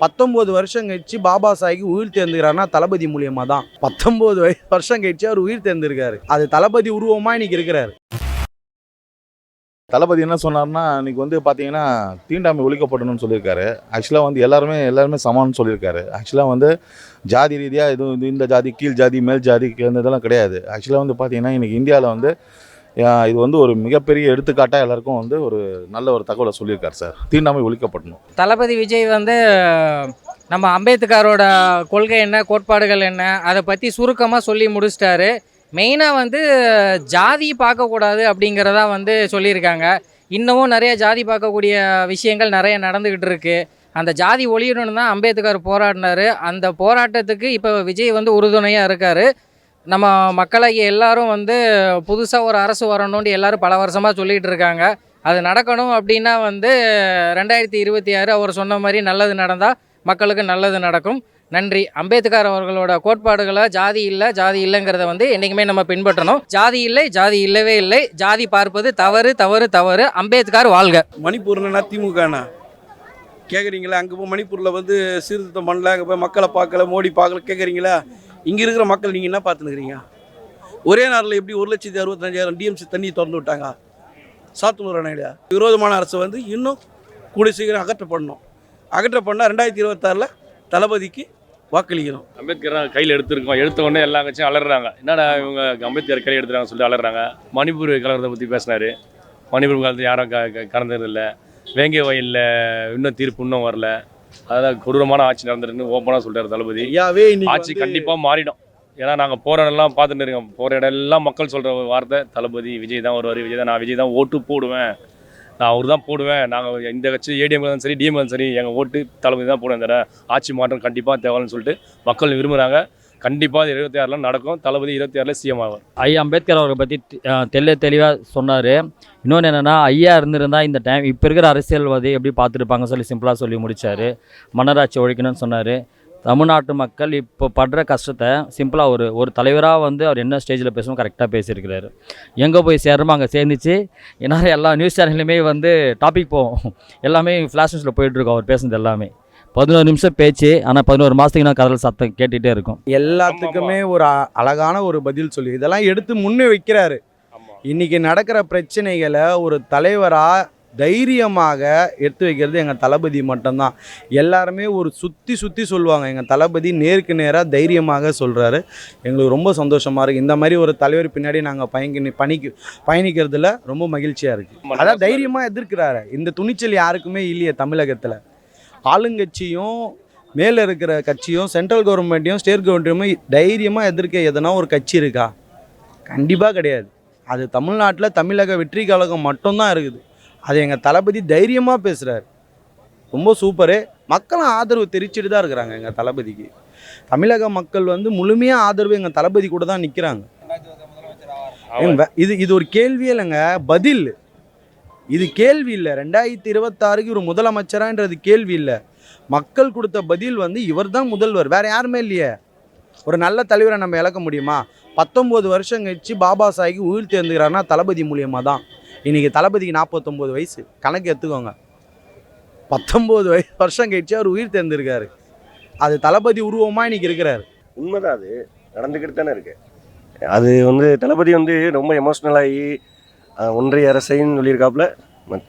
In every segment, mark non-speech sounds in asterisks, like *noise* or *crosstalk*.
பத்தொம்போது வருஷம் கழிச்சு பாபா சாய்க்கு உயிர் தேர்ந்துக்கிறாருன்னா தளபதி மூலியமாக தான். பத்தொம்போது வருஷம் கழிச்சு அவர் உயிர் தேர்ந்திருக்காரு. அது தளபதி உருவமாக இன்னைக்கு இருக்கிறாரு. தளபதி என்ன சொன்னார்னா இன்னைக்கு வந்து பார்த்தீங்கன்னா தீண்டாமை ஒழிக்கப்படணும்னு சொல்லியிருக்காரு. ஆக்சுவலாக வந்து எல்லாருமே எல்லாருமே சமான்னு சொல்லியிருக்காரு. ஆக்சுவலாக வந்து ஜாதி ரீதியாக எதுவும் இது இந்த ஜாதி கீழ் ஜாதி மேல் ஜாதி இந்த இதெல்லாம் கிடையாது. ஆக்சுவலாக வந்து பார்த்தீங்கன்னா இன்னைக்கு இந்தியாவில் வந்து இது வந்து ஒரு மிகப்பெரிய எடுத்துக்காட்டாக எல்லாருக்கும் வந்து ஒரு நல்ல ஒரு தகவலை சொல்லியிருக்காரு சார். தீண்டாமை ஒழிக்கப்படணும். தளபதி விஜய் வந்து நம்ம அம்பேத்கரோட கொள்கை என்ன கோட்பாடுகள் என்ன அதை பற்றி சுருக்கமாக சொல்லி முடிச்சிட்டாரு. மெயினாக வந்து ஜாதி பார்க்கக்கூடாது அப்படிங்கிறதா வந்து சொல்லியிருக்காங்க. இன்னமும் நிறைய ஜாதி பார்க்கக்கூடிய விஷயங்கள் நிறைய நடந்துக்கிட்டு இருக்கு. அந்த ஜாதி ஒழியணும்னு தான் அம்பேத்கர் போராடினாரு. அந்த போராட்டத்துக்கு இப்போ விஜய் வந்து உறுதுணையாக இருக்கார். நம்ம மக்களை எல்லாரும் வந்து புதுசாக ஒரு அரசு வரணும்னு எல்லாரும் பல வருஷமாக சொல்லிகிட்டு இருக்காங்க. அது நடக்கணும் அப்படின்னா வந்து ரெண்டாயிரத்தி இருபத்தி ஆறு அவர் சொன்ன மாதிரி நல்லது நடந்தால் மக்களுக்கு நல்லது நடக்கும். நன்றி. அம்பேத்கர் அவர்களோட கோட்பாடுகளை? ஜாதி இல்லை ஜாதி இல்லைங்கிறத வந்து என்றைக்குமே நம்ம பின்பற்றணும். ஜாதி இல்லை ஜாதி இல்லவே இல்லை. ஜாதி பார்ப்பது தவறு தவறு தவறு. அம்பேத்கர் வாழ்க. மணிப்பூர்னா திமுகண்ணா கேட்குறீங்களா அங்கே போய் மணிப்பூரில் வந்து சீர்திருத்தம் பண்ணல அங்கே போய் மக்களை பார்க்கல மோடி பார்க்கல கேட்குறீங்களா இங்கே இருக்கிற மக்கள் நீங்கள் என்ன பார்த்துனுக்குறீங்க ஒரே நாளில் எப்படி ஒரு லட்சத்தி அறுபத்தஞ்சாயிரம் டிஎம்சி தண்ணி திறந்து விட்டாங்க? சாத்தனூர் அணையில விரோதமான அரசு வந்து இன்னும் கூடிய சீக்கிரம் அகற்றப்படணும் அகற்றப்படனா ரெண்டாயிரத்தி இருபத்தாறில் தளபதிக்கு வாக்களிக்கணும். அம்பேத்கர் கையில் எடுத்திருக்கோம். எடுத்த உடனே எல்லா கட்சியும் அலறாங்க என்னடா இவங்க அம்பேத்கர் கையில் எடுத்துறாங்க சொல்லிட்டு அலறாங்க மணிப்பூர் கலவரத்தை பற்றி பேசினார். மணிப்பூர் காலத்தில் யாரும் க க- வேங்கை வயலில் இன்னும் தீர்ப்பு இன்னும் வரல. அதான் கொடூரமான ஆட்சி நடந்திருக்குன்னு ஓப்பனாக சொல்லிட்டாரு தளபதி. ஐயாவே ஆட்சி கண்டிப்பாக மாறிடும். ஏன்னா நாங்கள் போகிற இடம்லாம் பார்த்துட்டு இருக்கோம். போகிற இடம் எல்லாம் மக்கள் சொல்கிற வார்த்தை தளபதி விஜய் தான் வருவார் விஜய் தான் நான் விஜய் தான் ஓட்டு போடுவேன். நான் அவர் தான் போடுவேன். நாங்கள் இந்த கட்சி ஏடிஎம் சரி டிஎம் சரி எங்கள் ஓட்டு தளபதி தான் போடுவேன் தர ஆட்சி மாற்றம் கண்டிப்பாக தேவைன்னு சொல்லிட்டு மக்கள் விரும்புகிறாங்க கண்டிப்பாக இருபத்தி ஆறில் நடக்கும். தளபதி இருபத்தி ஆறில் சிஎம் ஆவார். ஐயா அம்பேத்கர் அவரை பற்றி தெல்ல தெளிவாக சொன்னார். இன்னொன்று என்னென்னா ஐயா இருந்திருந்தால் இந்த டைம் இப்போ இருக்கிற அரசியல்வாதி எப்படி பார்த்துருப்பாங்க சொல்லி சிம்பிளாக சொல்லி முடித்தார் மன்னராட்சி ஒழிக்கணும்னு சொன்னார். தமிழ்நாட்டு மக்கள் இப்போ படுற கஷ்டத்தை சிம்பிளாக ஒரு ஒரு தலைவராக வந்து அவர் என்ன ஸ்டேஜில் பேசணும் கரெக்டாக பேசியிருக்கிறாரு. எங்கே போய் சேரமோ அங்கே சேர்ந்துச்சு. ஏன்னா எல்லா நியூஸ் சேனல்லையுமே வந்து டாபிக் போகும். எல்லாமே ஃப்ளாஷ் நியூஸில் போயிட்டுருக்கோம் அவர் பேசுனது எல்லாமே. பதினோரு நிமிஷம் பேச்சு ஆனால் பதினோரு மாதத்துக்கு நான் கதல் சத்தம் கேட்டுகிட்டே இருக்கும். எல்லாத்துக்குமே ஒரு அ- அழகான ஒரு பதில் சொல்லி இதெல்லாம் எடுத்து முன்னே வைக்கிறாரு. இன்னைக்கு நடக்கிற பிரச்சனைகளை ஒரு தலைவரா தைரியமாக எடுத்து வைக்கிறது எங்கள் தளபதி மட்டும்தான். எல்லாருமே ஒரு சுற்றி சுற்றி சொல்லுவாங்க. எங்கள் தளபதி நேருக்கு நேராக தைரியமாக சொல்கிறாரு எங்களுக்கு ரொம்ப சந்தோஷமாக இருக்குது இந்த மாதிரி ஒரு தலைவர் பின்னாடி நாங்கள் பயங்கி பணிக்கு பயணிக்கிறதுல ரொம்ப மகிழ்ச்சியாக இருக்குது அதான் தைரியமாக எதிர்க்கிறாரு. இந்த துணிச்சல் யாருக்குமே இல்லையே தமிழகத்தில். ஆளுங்கட்சியும் மேலே இருக்கிற கட்சியும் சென்ட்ரல் கவர்மெண்ட்டையும் ஸ்டேட் கவர்மெண்ட்டையும் தைரியமாக எதிர்க்க எதனா ஒரு கட்சி இருக்கா? கண்டிப்பாக கிடையாது. அது தமிழ்நாட்டில் தமிழக வெற்றி கழகம் மட்டும்தான் இருக்குது. அது எங்கள் தளபதி தைரியமாக பேசுகிறாரு ரொம்ப சூப்பரு மக்களும் ஆதரவு தெரிவிச்சுட்டு தான் இருக்கிறாங்க எங்கள் தளபதிக்கு. தமிழக மக்கள் வந்து முழுமையாக ஆதரவு எங்கள் தளபதி கூட தான் நிற்கிறாங்க இது இது ஒரு கேள்வியே இல்லைங்க. பதில். இது கேள்வி இல்லை. ரெண்டாயிரத்தி இருபத்தாறுக்கு ஒரு முதலமைச்சரான்றது கேள்வி இல்லை. மக்கள் கொடுத்த பதில் வந்து இவர் தான் முதல்வர். வேறு யாருமே இல்லையே. ஒரு நல்ல தலைவரை நம்ம இழக்க முடியுமா? பத்தொம்போது வருஷம் கழிச்சு பாபா சாஹிக்கு உயிர் தேர்ந்துக்கிறாருன்னா தளபதி மூலியமாக தான். இன்றைக்கி தளபதிக்கு நாற்பத்தொம்போது வயசு. கணக்கு எடுத்துக்கோங்க. பத்தொம்போது வயசு வருஷம் கழிச்சு அவர் உயிர் தேர்ந்திருக்காரு அது தளபதி உருவமாக இன்னைக்கு இருக்கிறாரு. உண்மைதான் அது. நடந்துக்கிட்டு தானே இருக்கு. அது வந்து தளபதி வந்து ரொம்ப எமோஷ்னலாகி ஒன்றிய அரசைன்னு சொல்லியிருக்காப்புல. மத்-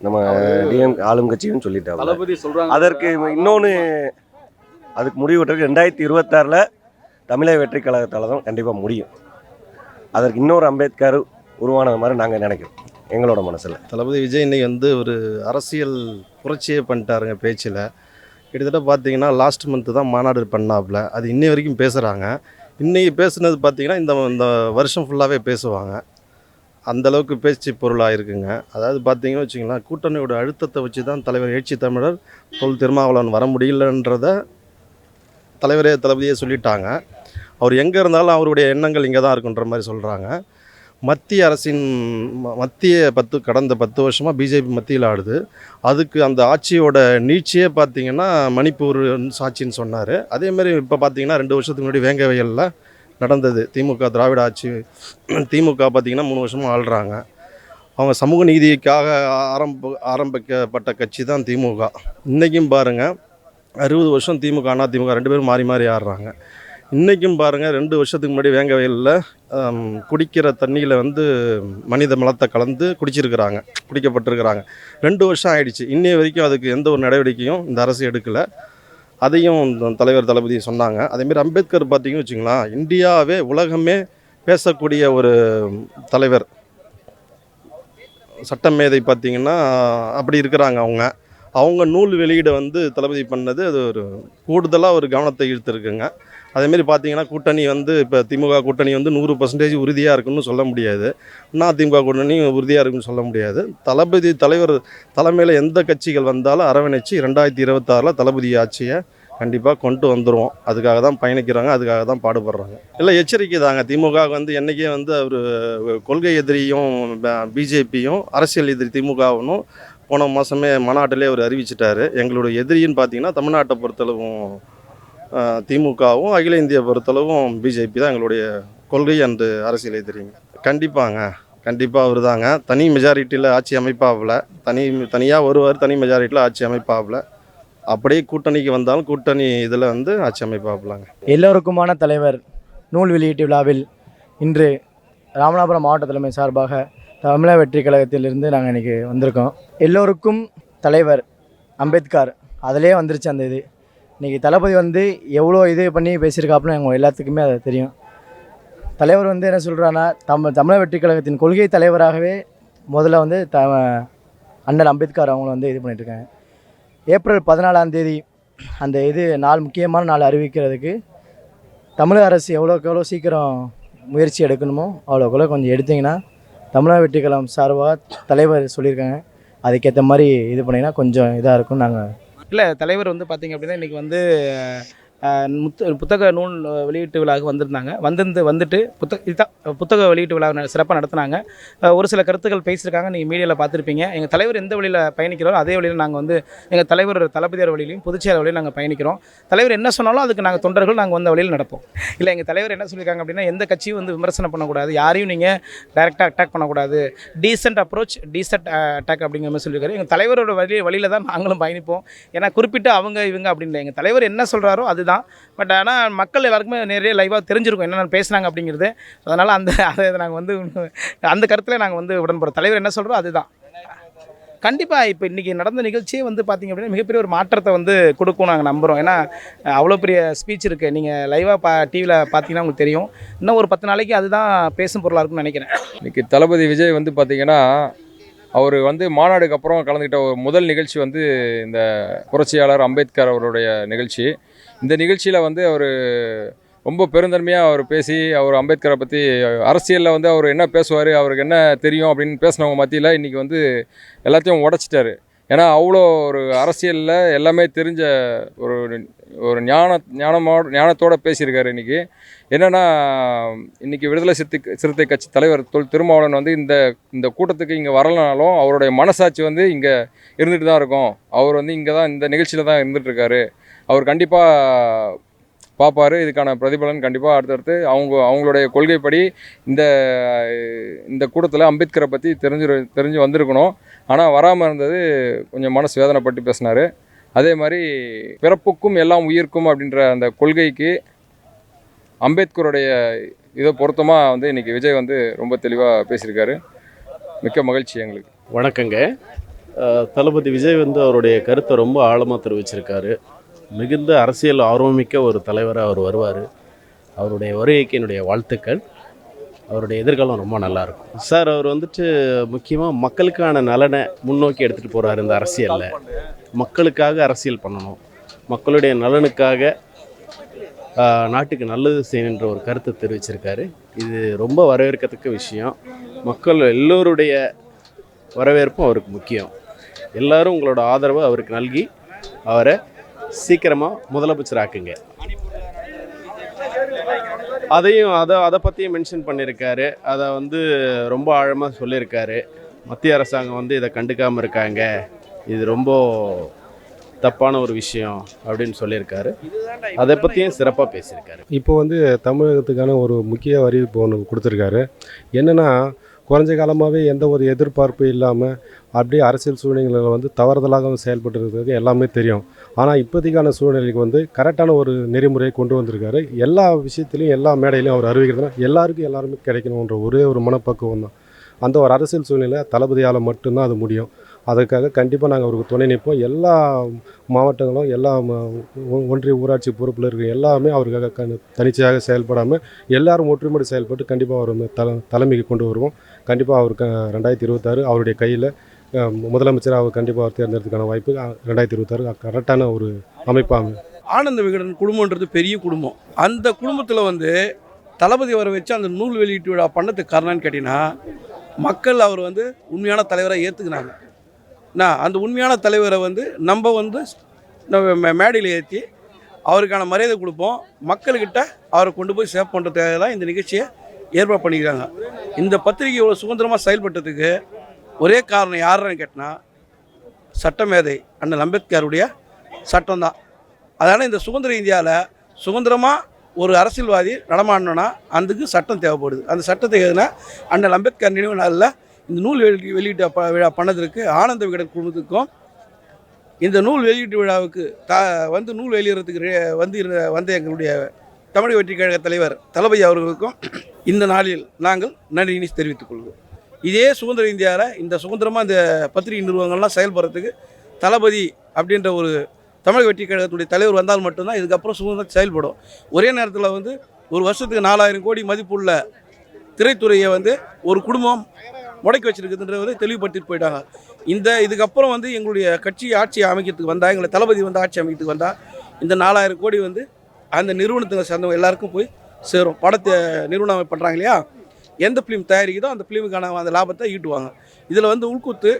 நம்ம டிஎம் ஆளும் கட்சியும் சொல்லிட்டாங்க அதற்கு இன்னொன்று அதுக்கு முடிவு ரெண்டாயிரத்தி இருபத்தாறில் தமிழக வெற்றி கழகத்தால் தான் கண்டிப்பாக முடியும். அதற்கு இன்னொரு அம்பேத்கர் உருவானது மாதிரி நாங்கள் நினைக்கிறோம். எங்களோட மனசில். தளபதி விஜய் இன்னைக்கு வந்து ஒரு அரசியல் புரட்சியே பண்ணிட்டாருங்க பேச்சில். கிட்டத்தட்ட பார்த்தீங்கன்னா லாஸ்ட் மந்த்து தான் மாநாடு பண்ணாப்புல. அது இன்னை வரைக்கும் பேசுகிறாங்க இன்னைக்கு பேசுனது பார்த்தீங்கன்னா இந்த இந்த வருஷம் ஃபுல்லாகவே பேசுவாங்க. அந்தளவுக்கு பேச்சு பொருளாக இருக்குங்க. அதாவது பார்த்தீங்கன்னு வச்சுங்களேன் கூட்டணியோட அழுத்தத்தை வச்சு தான் தலைவர் எழுச்சி தமிழர் தொல் திருமாவளவன் வர முடியலன்றத தலைவரே தளபதியே சொல்லிட்டாங்க. அவர் எங்கே இருந்தாலும் அவருடைய எண்ணங்கள் இங்கே தான் இருக்குன்ற மாதிரி சொல்கிறாங்க மத்திய அரசின் ம- மத்திய பத்து கடந்த பத்து வருஷமாக பிஜேபி மத்தியில் ஆடுது. அதுக்கு அந்த ஆட்சியோட நீட்சியே பார்த்தீங்கன்னா மணிப்பூர் ஆட்சின்னு சொன்னார். அதேமாதிரி இப்போ பார்த்தீங்கன்னா ரெண்டு வருஷத்துக்கு முன்னாடி வேங்க வயலில் நடந்தது. திமுக திராவிட ஆட்சி திமுக பார்த்தீங்கன்னா மூணு வருஷமாக ஆள்றாங்க. அவங்க சமூக நீதிக்காக ஆரம்ப ஆரம்பிக்கப்பட்ட கட்சி தான் திமுக. இன்றைக்கும் பாருங்கள் அறுபது வருஷம் திமுக அண்ணா திமுக ரெண்டு பேரும் மாறி மாறி ஆடுறாங்க. இன்றைக்கும் பாருங்கள் ரெண்டு வருஷத்துக்கு முன்னாடி வேங்க வயலில் குடிக்கிற தண்ணியில் வந்து மனித மலத்தை கலந்து குடிச்சிருக்கிறாங்க குடிக்கப்பட்டிருக்கிறாங்க. ரெண்டு வருஷம் ஆயிடுச்சு. இன்னைய வரைக்கும் அதுக்கு எந்த ஒரு நடவடிக்கையும் இந்த அரசு எடுக்கலை. அதையும் தலைவர் தளபதி சொன்னாங்க. அதேமாரி அம்பேத்கர் பார்த்தீங்கன்னு வச்சுங்களா இந்தியாவே உலகமே பேசக்கூடிய ஒரு தலைவர். சட்டமேதை பார்த்திங்கன்னா பார்த்தீங்கன்னா அப்படி இருக்கிறாங்க அவங்க. அவங்க நூல் வெளியீடை வந்து தளபதி பண்ணது அது ஒரு கூடுதலாக ஒரு கவனத்தை ஈர்த்திருக்குங்க. அதேமாரி பார்த்தீங்கன்னா கூட்டணி வந்து இப்போ திமுக கூட்டணி வந்து நூறு பர்சன்டேஜ் உறுதியாக இருக்குன்னு சொல்ல முடியாது. அண்ணா திமுக கூட்டணி உறுதியாக இருக்குன்னு சொல்ல முடியாது. தளபதி தலைவர் தலைமையில் எந்த கட்சிகள் வந்தாலும் அரவணைச்சு ரெண்டாயிரத்தி இருபத்தாறில் தளபதி ஆட்சியை கண்டிப்பாக கொண்டு வந்துடுவோம் அதுக்காக தான் பயணிக்கிறாங்க அதுக்காக தான் பாடுபடுறாங்க. இல்லை எச்சரிக்கை தாங்க. திமுக வந்து என்றைக்கே வந்து அவர் கொள்கை எதிரியும் பிஜேபியும் அரசியல் எதிரி திமுகவும் போன மாதமே மாநாட்டிலே அவர் அறிவிச்சிட்டாரு. எங்களுடைய எதிரின்னு பார்த்தீங்கன்னா தமிழ்நாட்டை பொறுத்தளவும் திமுகவும் அகில இந்திய பொறுத்தளவும் பிஜேபி தான் எங்களுடைய கொள்கை அண்டு அரசியலை தெரியுங்க. கண்டிப்பாங்க. கண்டிப்பாக அவர் தாங்க தனி மெஜாரிட்டியில் ஆட்சி அமைப்பாகல தனி தனியாக வருவார் தனி மெஜாரிட்டியில் ஆட்சி அமைப்பாகல அப்படியே கூட்டணிக்கு வந்தாலும் கூட்டணி இதில் வந்து ஆட்சி அமைப்பாகலாங்க எல்லோருக்குமான தலைவர் நூல் வெளியீட்டு விழாவில் இன்று ராமநாதபுரம் மாவட்ட தலைமை சார்பாக தமிழக வெற்றி கழகத்திலிருந்து நாங்கள் இன்றைக்கி வந்திருக்கோம். எல்லோருக்கும் தலைவர் அம்பேத்கர். அதிலே வந்துருச்சு அந்த இது. இன்றைக்கி தளபதி வந்து எவ்வளோ இது பண்ணி பேசியிருக்காப்புன்னு எங்கள் எல்லாத்துக்குமே அது தெரியும். தலைவர் வந்து என்ன சொல்கிறான்னா தம் தமிழக வெற்றி கழகத்தின் கொள்கை தலைவராகவே முதல்ல வந்து த அண்ணல் அம்பேத்கர் அவங்கள வந்து இது பண்ணிட்டு இருக்காங்க ஏப்ரல் பதினாலாம் தேதி அந்த இது நாள் முக்கியமான நாள் அறிவிக்கிறதுக்கு தமிழக அரசு எவ்வளோக்கு எவ்வளோ சீக்கிரம் முயற்சி எடுக்கணுமோ அவ்வளோக்கு எவ்வளோ கொஞ்சம் எடுத்திங்கன்னா தமிழக வெற்றிக்கலம் சார்பாக தலைவர் சொல்லியிருக்காங்க. அதுக்கேற்ற மாதிரி இது பண்ணிங்கன்னா கொஞ்சம் இதாக இருக்கும் நாங்கள் இல்லை தலைவர் வந்து பார்த்தீங்க அப்படின்னா இன்றைக்கி வந்து முத்து புத்தக நூல் வெளியீட்டு விழாவுக்கு வந்திருந்தாங்க. வந்திருந்து வந்துட்டு புத்தக இதுதான் புத்தக வெளியீட்டு விழா சிறப்பாக நடத்துனாங்க. ஒரு சில கருத்துக்கள் பேசியிருக்காங்க நீங்கள் மீடியாவில் பார்த்துருப்பீங்க. எங்கள் தலைவர் எந்த வழியில் பயணிக்கிறோ அதே வழியில் நாங்கள் வந்து எங்கள் தலைவர் தளபதியார் வழியிலையும் புதுச்சேரி வழியில் நாங்கள் பயணிக்கிறோம். தலைவர் என்ன சொன்னாலும் அதுக்கு நாங்கள் தொண்டர்கள் நாங்கள் வந்த வழியில் நடப்போம். இல்லை எங்கள் தலைவர் என்ன சொல்லியிருக்காங்க அப்படின்னா எந்த கட்சியும் வந்து விமர்சனம் பண்ணக்கூடாது. யாரையும் நீங்கள் டைரெக்டாக அட்டாக் பண்ணக்கூடாது. டீசென்ட் அப்ரோச் டீசென்ட் அட்டாக் அப்படிங்கிற மாதிரி சொல்லியிருக்காரு. எங்கள் தலைவரோட வழி வழியில் தான் நாங்களும் பயணிப்போம். ஏன்னா குறிப்பிட்டு அவங்க இவங்க அப்படின்னு எங்கள் தலைவர் என்ன சொல்கிறாரோ அது தான். பட் ஆனால் மக்கள் எல்லாருக்குமே நிறைய லைவாக தெரிஞ்சிருக்கும் என்னென்ன பேசுனாங்க அப்படிங்கிறது. அதனால் அந்த *laughs* அதை நாங்கள் வந்து அந்த கருத்தில் நாங்கள் வந்து உடன்படுறோம். தலைவர் என்ன சொல்கிறோம் அதுதான். கண்டிப்பாக இப்போ இன்றைக்கி நடந்த நிகழ்ச்சியே வந்து பார்த்திங்க அப்படின்னா மிகப்பெரிய ஒரு மாற்றத்தை வந்து கொடுக்கும் நாங்கள் நம்புகிறோம் ஏன்னா அவ்வளோ பெரிய ஸ்பீச் இருக்குது நீங்கள் லைவாக பா டிவியில் பார்த்தீங்கன்னா உங்களுக்கு தெரியும். இன்னும் ஒரு பத்து நாளைக்கு அதுதான் பேசும் பொருளாக இருக்கும்னு நினைக்கிறேன். இன்றைக்கி தளபதி விஜய் வந்து பார்த்திங்கன்னா அவர் வந்து மாநாடுக்கு அப்புறம் கலந்துக்கிட்ட ஒரு முதல் நிகழ்ச்சி வந்து இந்த புரட்சியாளர் அம்பேத்கர் அவருடைய நிகழ்ச்சி. இந்த நிகழ்ச்சியில் வந்து அவர் ரொம்ப பெருந்தன்மையாக அவர் பேசி அவர் அம்பேத்கரை பற்றி அரசியலில் வந்து அவர் என்ன பேசுவார் அவருக்கு என்ன தெரியும் அப்படின்னு பேசினவங்க மத்தியில் இன்றைக்கி வந்து எல்லாத்தையும் உடச்சிட்டாரு. ஏன்னா அவ்வளோ ஒரு அரசியலில் எல்லாமே தெரிஞ்ச ஒரு ஒரு ஞான ஞானமோட ஞானத்தோடு பேசியிருக்காரு இன்றைக்கி என்னென்னா இன்றைக்கி விடுதலை சிறுத்தை சிறுத்தை கட்சி தலைவர் தொல் திருமாவளவன் வந்து இந்த இந்த கூட்டத்துக்கு இங்கே வரலனாலும் அவருடைய மனசாட்சி வந்து இங்கே இருந்துட்டு தான் இருக்கும். அவர் வந்து இங்கே தான் இந்த நிகழ்ச்சியில் தான் இருந்துகிட்ருக்காரு அவர் கண்டிப்பாக பார்ப்பாரு. இதுக்கான பிரதிபலன் கண்டிப்பாக அடுத்தடுத்து அவங்க அவங்களுடைய கொள்கைப்படி இந்த இந்த கூட்டத்தில் அம்பேத்கரை பற்றி தெரிஞ்சு தெரிஞ்சு வந்திருக்கணும். ஆனால் வராமல் இருந்தது கொஞ்சம் மனசு வேதனைப்பட்டு பேசினார். அதே மாதிரி பிறப்புக்கும் எல்லாம் உயிர்க்கும் அப்படின்ற அந்த கொள்கைக்கு அம்பேத்கருடைய இதை பொருத்தமாக வந்து இன்றைக்கி விஜய் வந்து ரொம்ப தெளிவாக பேசியிருக்காரு. மிக்க மகிழ்ச்சி எங்களுக்கு. வணக்கங்க. தளபதி விஜய் வந்து அவருடைய கருத்தை ரொம்ப ஆழமாக தெரிவிச்சிருக்காரு. மிகுந்த அரசியல் ஆர்வமிக்க ஒரு தலைவராக அவர் வருவார். அவருடைய வருகைக்கு என்னுடைய வாழ்த்துக்கள். அவருடைய எதிர்காலம் ரொம்ப நல்லாயிருக்கும் சார் அவர் வந்துட்டு முக்கியமாக மக்களுக்கான நலனை முன்னோக்கி எடுத்துகிட்டு போகிறாரு இந்த அரசியலில். மக்களுக்காக அரசியல் பண்ணணும். மக்களுடைய நலனுக்காக நாட்டுக்கு நல்லது செய்யணுன்ற ஒரு கருத்தை தெரிவிச்சிருக்காரு. இது ரொம்ப வரவேற்கத்தக்க விஷயம். மக்கள் எல்லோருடைய வரவேற்பும் அவருக்கு முக்கியம். எல்லோரும் உங்களோட ஆதரவை அவருக்கு நல்கி அவரை சீக்கிரமாக முதலமைச்சர் ஆக்குங்க. அதையும் அதை அதை பற்றியும் மென்ஷன் பண்ணியிருக்காரு அதை வந்து ரொம்ப ஆழமாக சொல்லியிருக்காரு மத்திய அரசாங்கம் வந்து இதை கண்டுக்காமல் இருக்காங்க. இது ரொம்ப தப்பான ஒரு விஷயம் அப்படின்னு சொல்லியிருக்காரு அதை பற்றியும் சிறப்பாக பேசியிருக்காரு. இப்போ வந்து தமிழகத்துக்கான ஒரு முக்கிய அறிவிப்பு ஒன்று கொடுத்துருக்காரு. என்னென்னா குறைஞ்ச காலமாகவே எந்த ஒரு எதிர்பார்ப்பு இல்லாமல் அப்படியே அரசியல் சூழ்நிலைகளில் வந்து தவறுதலாக செயல்பட்டு இருக்கிறது எல்லாமே தெரியும். ஆனால் இப்போதைக்கான சூழ்நிலைக்கு வந்து கரெக்டான ஒரு நெறிமுறையை கொண்டு வந்திருக்காரு. எல்லா விஷயத்துலையும் எல்லா மேடையிலையும் அவர் அறிவிக்கிறதுனா எல்லாருக்கும் எல்லாருமே கிடைக்கணுன்ற ஒரே ஒரு மனப்பக்குவம் தான். அந்த ஒரு அரசியல் சூழ்நிலை தளபதியால் மட்டும்தான் அது முடியும். அதுக்காக கண்டிப்பாக நாங்கள் அவருக்கு துணை நிற்போம். எல்லா மாவட்டங்களும் எல்லா ஒன்றிய ஊராட்சி பொறுப்பில் இருக்க எல்லாமே அவருக்காக கண் தனிச்சையாக செயல்படாமல் எல்லாரும் ஒற்றுமையோடு செயல்பட்டு கண்டிப்பாக அவர் வந்து தல தலைமைக்கு கொண்டு வருவோம். கண்டிப்பாக அவருக்கு ரெண்டாயிரத்தி இருபத்தாறு அவருடைய கையில் முதலமைச்சராக அவர் கண்டிப்பாக அவர் தேர்ந்தெடுத்துக்கான வாய்ப்பு ரெண்டாயிரத்தி இருபத்தாறு கரெக்டான ஒரு அமைப்பாக ஆனந்த விகடன் குடும்பன்றது பெரிய குடும்பம். அந்த குடும்பத்தில் வந்து தளபதி வர வச்சு அந்த நூல் வெளியீட்டு விழா பண்ணதுக்கு காரணம்னு கேட்டிங்கன்னா மக்கள் அவர் வந்து உண்மையான தலைவரை ஏற்றுக்கினாங்க நான் அந்த உண்மையான தலைவரை வந்து நம்ம வந்து நம்ம மேடையில் ஏற்றி அவருக்கான மரியாதை கொடுப்போம். மக்கள்கிட்ட அவரை கொண்டு போய் சேவ் பண்ணுறதுக்காக தான் இந்த நிகழ்ச்சியை ஏற்பாடு பண்ணிக்கிறாங்க. இந்த பத்திரிகை இவ்வளோ சுதந்திரமாக செயல்பட்டதுக்கு ஒரே காரணம் யாருன்னு கேட்டினா சட்டமேதை அண்ணன் அம்பேத்கருடைய சட்டம் தான் அதனால் இந்த சுதந்திர இந்தியாவில் சுதந்திரமாக ஒரு அரசியல்வாதி நடமாடணும்னா அதுக்கு சட்டம் தேவைப்படுது. அந்த சட்டத்தை எதுனா அண்ணல் அம்பேத்கர் நினைவு நாளில் இந்த நூல் வெளி வெளியீட்டு ப- விழா பண்ணதற்கு ஆனந்த விகடன் குழுமத்துக்கும் இந்த நூல் வெளியீட்டு விழாவுக்கு த வந்து நூல் வெளியிடறதுக்கு வந்து இருந்த வந்த எங்களுடைய தமிழக வெற்றி கழக தலைவர் தளபதி அவர்களுக்கும் இந்த நாளில் நாங்கள் நன்றியினை தெரிவித்துக் கொள்கிறோம். இதே சுதந்திர இந்தியாவில் இந்த சுதந்திரமாக இந்த பத்திரிகை நிறுவனங்கள்லாம் செயல்படுறதுக்கு தளபதி அப்படின்ற ஒரு தமிழக வெற்றி கழகத்துடைய தலைவர் வந்தால் மட்டும்தான் இதுக்கப்புறம் சுதந்திரம் செயல்படும். ஒரே நேரத்தில் வந்து ஒரு வருஷத்துக்கு நாலாயிரம் கோடி மதிப்புள்ள திரைத்துறையை வந்து ஒரு குடும்பம் முடக்கி வச்சிருக்குதுன்றதை தெளிவுபடுத்திட்டு போயிட்டாங்க. இந்த இதுக்கப்புறம் வந்து எங்களுடைய கட்சி ஆட்சி அமைக்கிறதுக்கு வந்தால் எங்களை தளபதி வந்து ஆட்சி அமைக்கிறதுக்கு வந்தால் இந்த நாலாயிரம் கோடி வந்து அந்த நிறுவனத்துக்கு சேர்ந்தவங்க எல்லாருக்கும் போய் சேரும். படத்தை நிறுவனம் பண்ணுறாங்க இல்லையா? எந்த ஃபிலிம் தயாரிக்குதோ அந்த ஃபிலிமுக்கான அந்த லாபத்தை ஈட்டுவாங்க. இதில் வந்து உள்குத்து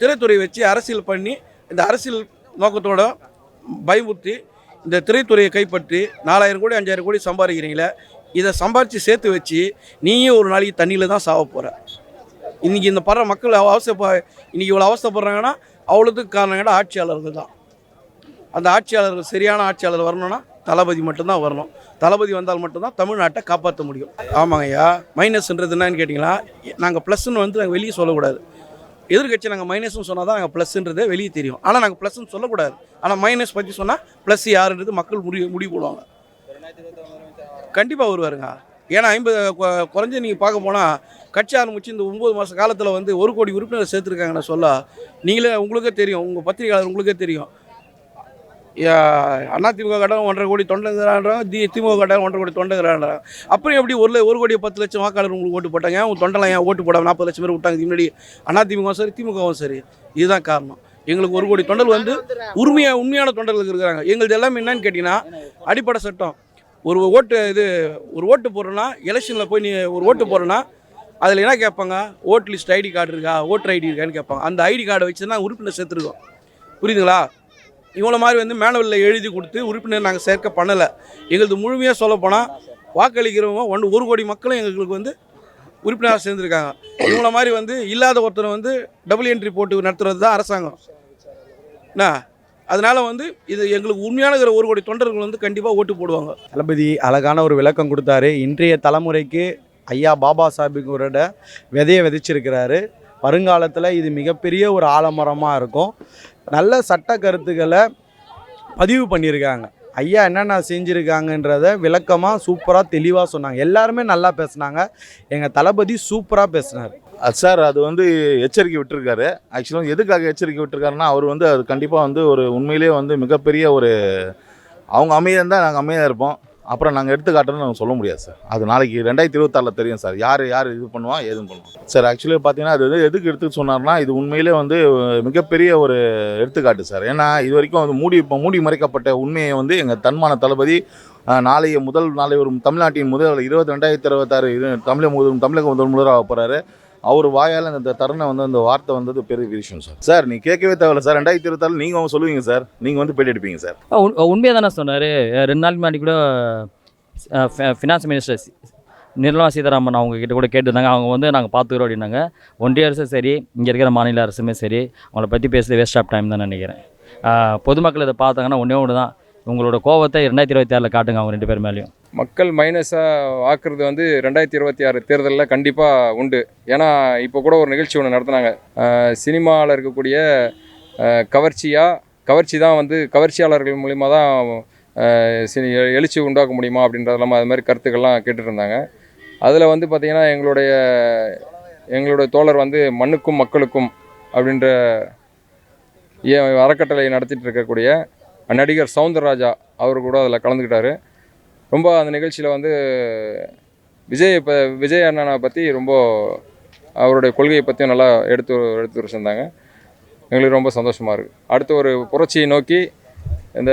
திரைத்துறை வச்சு அரசியல் பண்ணி இந்த அரசியல் நோக்கத்தோட பயமுறுத்தி இந்த திரைத்துறையை கைப்பற்றி நாலாயிரம் கோடி அஞ்சாயிரம் கோடி சம்பாதிக்கிறீங்களே இதை சம்பாரித்து சேர்த்து வச்சு நீயும் ஒரு நாளைக்கு தண்ணியில் தான் சாவ போகிற இன்றைக்கி இந்த படுற மக்கள் அவசரப்ப இன்றைக்கி இவ்வளோ அவசரப்படுறாங்கன்னா அவ்வளோத்துக்கு காரணம் கேட்டால் ஆட்சியாளர்கள் தான். அந்த ஆட்சியாளர்கள் சரியான ஆட்சியாளர் வரணும்னா தளபதி மட்டும்தான் வரணும். தளபதி வந்தால் மட்டும்தான் தமிழ்நாட்டை காப்பாற்ற முடியும். ஆமாங்க ஐயா. மைனஸ்ன்றது என்னன்னு கேட்டிங்களா? நாங்கள் ப்ளஸ்ன்னு வந்து நாங்கள் வெளியே சொல்லக்கூடாது. எதிர்கட்சி நாங்கள் மைனஸ்னு சொன்னால் தான் நாங்கள் ப்ளஸ்ன்றதே வெளியே தெரியும். ஆனால் நாங்கள் ப்ளஸ்ன்னு சொல்லக்கூடாது. ஆனால் மைனஸ் பற்றி சொன்னால் ப்ளஸ் யாருன்றது மக்கள் முடிவு முடிவு போடுவாங்க. கண்டிப்பாக வருவாருங்க. ஏன்னா ஐம்பது கொ- குறைஞ்சு நீங்கள் பார்க்க போனால் கட்சி ஆரம்பித்து இந்த ஒம்பது மாத காலத்தில் வந்து ஒரு கோடி உறுப்பினர் சேர்த்துருக்காங்கன்னு சொல்ல நீங்களே உங்களுக்கே தெரியும். உங்கள் பத்திரிகையாளர் உங்களுக்கே தெரியும். அண்ணா திமுக கடன் ஒன்றரை கோடி தொண்டங்கிறான்றாங்க தி திமுக கடன் ஒன்றரை கோடி தொண்டங்கிறான்றாங்க அப்புறம் எப்படி ஒரு ல- ஒரு கோடி பத்து லட்சம் வாக்காளர் உங்களுக்கு ஓட்டு போட்டாங்க? உங்கள் தொண்டெல்லாம் ஏன் ஓட்டு போடாம நாற்பது லட்சம் பேர் விட்டாங்க? முன்னாடி அண்ணா சரி திமுகவும் சரி. இதுதான் காரணம். எங்களுக்கு ஒரு கோடி தொண்டல் வந்து உரிமையாக உண்மையான தொண்டர்கள் இருக்கிறாங்க. எங்களுது எல்லாமே என்னன்னு கேட்டிங்கன்னா அடிப்படை சட்டம். ஒரு ஓட்டு இது ஒரு ஓட்டு போடுறோன்னா எலெக்ஷனில் போய் நீ ஒரு ஓட்டு போடுறோன்னா அதில் என்ன கேட்பாங்க? ஓட் லிஸ்ட் ஐடி கார்டு இருக்கா? ஓட்டர் ஐடி இருக்கான்னு கேட்பாங்க. அந்த ஐடி கார்டை வச்சு தான் உறுப்பினர் சேர்த்துருக்கோம். புரியுதுங்களா? இவ்வளோ மாதிரி வந்து மேனுவலில் எழுதி கொடுத்து உறுப்பினர் நாங்கள் சேர்க்க பண்ணலை. எங்களது முழுமையாக சொல்லப்போனால் வாக்களிக்கிறவங்க ஒன்று ஒரு கோடி மக்களும் எங்களுக்கு வந்து உறுப்பினராக சேர்ந்துருக்காங்க. இவங்கள மாதிரி வந்து இல்லாத ஒருத்தரை வந்து டபுள் என்ட்ரி போட்டு நடத்துறது தான் அரசாங்கம். என்ன? அதனால் வந்து இது எங்களுக்கு உண்மையான ஒரு கோடி தொண்டர்கள் வந்து கண்டிப்பாக ஓட்டு போடுவாங்க. தளபதி அழகான ஒரு விளக்கம் கொடுத்தாரு. இன்றைய தலைமுறைக்கு ஐயா பாபா சாஹிப்களோட விதையை விதைச்சிருக்கிறாரு. வருங்காலத்தில் இது மிகப்பெரிய ஒரு ஆலமரமாக இருக்கும். நல்ல சட்ட கருத்துக்களை பதிவு பண்ணியிருக்காங்க. ஐயா என்னென்ன செஞ்சுருக்காங்கன்றத விளக்கமாக சூப்பராக தெளிவாக சொன்னாங்க. எல்லாருமே நல்லா பேசுனாங்க. எங்கள் தளபதி சூப்பராக பேசினார். சார் அது வந்து எச்சரிக்கை விட்டுருக்காரு. ஆக்சுவலாக எதுக்காக எச்சரிக்கை விட்டுருக்காருன்னா அவர் வந்து அது கண்டிப்பாக வந்து ஒரு உண்மையிலேயே வந்து மிகப்பெரிய ஒரு அவங்க அமைதியாக இருந்தால் நாங்கள் அமைதியாக இருப்போம். அப்புறம் நாங்கள் எடுத்து காட்டுறோம்னு நாங்கள் சொல்ல முடியாது சார். அது நாளைக்கு ரெண்டாயிரத்தி இருபத்தாறில் தெரியும் சார். யார் யார் இது பண்ணுவா ஏதும் பண்ணுவோம் சார் ஆக்சுவலி பார்த்தீங்கன்னா அது வந்து எதுக்கு எடுத்து சொன்னார்னா இது உண்மையிலே வந்து மிகப்பெரிய ஒரு எடுத்துக்காட்டு சார். ஏன்னா இது வரைக்கும் வந்து மூடி இப்போ மூடி மறைக்கப்பட்ட உண்மையை வந்து எங்கள் தன்மான தளபதி நாளைய முதல் நாளை ஒரு தமிழ்நாட்டின் முதல் இருபத்தி ரெண்டாயிரத்தி இருபத்தாறு இது தமிழக முதல் தமிழக முதல் முதல்வராக போகிறாரு அவர் வாயால் அந்த தருணம் வந்து அந்த வார்த்தை வந்தது பெரிய விஷயம் சார். சார் நீ கேட்கவே தேவையில்ல சார். ரெண்டாயிரத்தி இருபத்தாறு நீங்கள் அவங்க சொல்லுவீங்க சார். நீங்கள் வந்து பேட்டி எடுப்பீங்க சார். உண்மையாக தானே சொன்னார். ரெண்டு நாள் முன்னாடி கூட ஃபினான்ஸ் மினிஸ்டர் நிர்மலா சீதாராமன் அவங்க கிட்ட கூட கேட்டிருந்தாங்க. அவங்க வந்து நாங்கள் பார்த்துக்கிறோம் அப்படின்னாங்க. ஒன்றிய அரசும் சரி இங்கே இருக்கிற மாநில அரசுமே சரி அவங்கள பற்றி பேசுறது வேஸ்ட் ஆஃப் டைம் தான் நினைக்கிறேன். பொதுமக்கள் இதை பார்த்தாங்கன்னா ஒன்றே ஒன்று தான் உங்களோட கோவத்தை ரெண்டாயிரத்தி இருபத்தி ஆறில் காட்டுங்க அவங்க ரெண்டு பேர் மேலேயும். மக்கள் மைனஸாக ஆக்குறது வந்து ரெண்டாயிரத்தி இருபத்தி ஆறு தேர்தலில் கண்டிப்பாக உண்டு. ஏன்னா இப்போ கூட ஒரு நிகழ்ச்சி ஒன்று நடத்துனாங்க. சினிமாவில் இருக்கக்கூடிய கவர்ச்சியாக கவர்ச்சி தான் வந்து கவர்ச்சியாளர்கள் மூலிமா தான் சினி எழுச்சி உண்டாக்க முடியுமா அப்படின்றதெல்லாம் அது மாதிரி கருத்துக்கள்லாம் கேட்டுட்டு இருந்தாங்க அதில் வந்து பார்த்திங்கன்னா எங்களுடைய எங்களுடைய தோழர் வந்து மண்ணுக்கும் மக்களுக்கும் அப்படின்ற ஏ- அறக்கட்டளை நடத்திட்டு இருக்கக்கூடிய நடிகர் சவுந்தரராஜா அவர் கூட அதில் கலந்துக்கிட்டார். ரொம்ப அந்த நிகழ்ச்சியில் வந்து விஜய் இப்போ விஜய் அண்ணனை பற்றி ரொம்ப அவருடைய கொள்கையை பற்றியும் நல்லா எடுத்து எடுத்து வச்சுருந்தாங்க. எங்களுக்கு ரொம்ப சந்தோஷமாக இருக்குது அடுத்து ஒரு புரட்சியை நோக்கி இந்த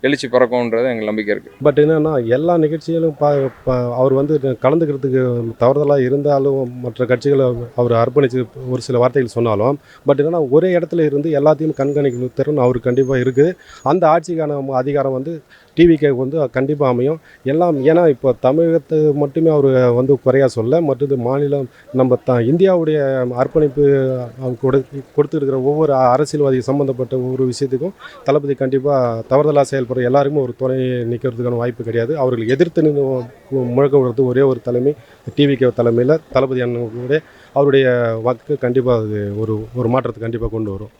எழுச்சி பிறக்கும்ன்றது எங்கள் நம்பிக்கை இருக்குது பட் என்னென்னா எல்லா நிகழ்ச்சியிலும் அவர் வந்து கலந்துக்கிறதுக்கு தவறுதலாக இருந்தாலும் மற்ற கட்சிகளை அவர் அர்ப்பணித்து ஒரு சில வார்த்தைகள் சொன்னாலும் பட் என்னென்னா ஒரே இடத்துல இருந்து எல்லாத்தையும் கண்காணிக்கணும் திறன் அவருக்கு கண்டிப்பாக இருக்குது அந்த ஆட்சிக்கான அதிகாரம் வந்து டிவிக்கு வந்து கண்டிப்பாக அமையும். எல்லாம் ஏன்னா இப்போ தமிழகத்தை மட்டுமே அவர் வந்து குறையாக சொல்ல மற்றது மாநிலம் நம்ம த இந்தியாவுடைய அர்ப்பணிப்பு கொடு கொடுத்துருக்கிற ஒவ்வொரு அரசியல்வாதி சம்மந்தப்பட்ட ஒவ்வொரு விஷயத்துக்கும் தளபதி கண்டிப்பாக தவறுதலாக செயல்படுற எல்லாருக்குமே ஒரு துணை நிற்கிறதுக்கான வாய்ப்பு கிடையாது. அவர்கள் எதிர்த்து நின்று முழக்க விடுறது ஒரே ஒரு தலைமை டிவிகே தலைமையில் தளபதி அண்ணனுடைய அவருடைய வாக்கு கண்டிப்பாக அது ஒரு ஒரு மாற்றத்தை கண்டிப்பாக கொண்டு வரும்.